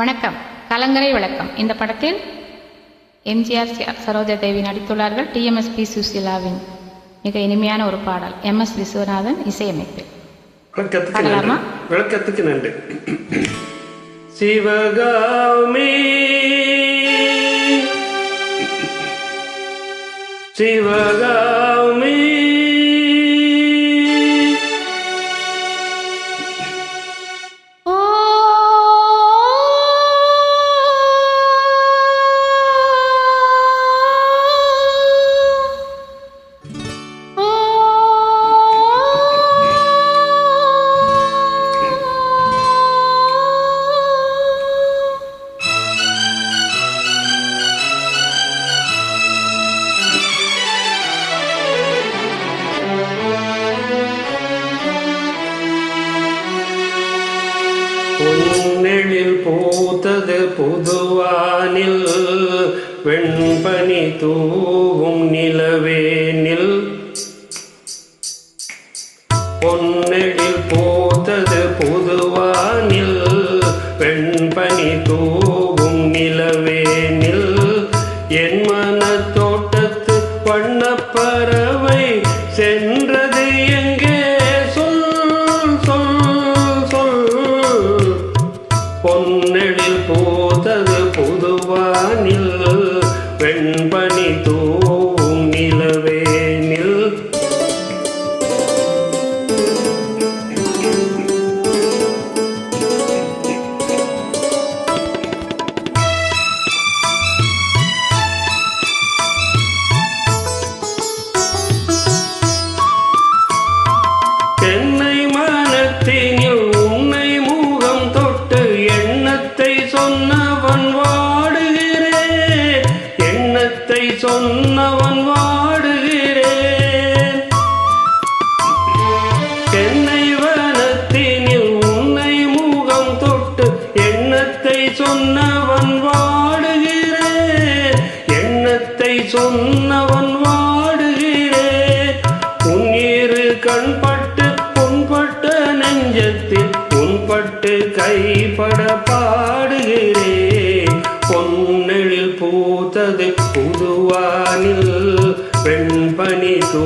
வணக்கம். கலங்கரை விளக்கம் இந்த படத்தில் எம்ஜிஆர் சரோஜா தேவி நடித்துள்ளார்கள். டிஎம்எஸ் பி சுசிலாவின் மிக இனிமையான ஒரு பாடல். எம் எஸ் விஸ்வநாதன் இசையமைப்பு விளக்கத்துக்கு நன்றி. சிவகாமி. சிவகாமி. தூவும் நிலவேனில் பொன்னெழில் பூத்தது புதுவானில் வெண்பனி தூவும் நிலவேனில் என் மன தோட்டத்து பறவை சென்றது எங்கே? சொன்னவன் வாடுகிறேன் உன் இரு கண்பட்டு புண்பட்ட நெஞ்சத்தில் உன்பட்டு கைப்பட பாடுகிறேன் பொன்னெழில் பூத்தது புதுவானில் வெண்பனி தூ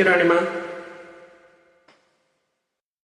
Thank you, Ranima.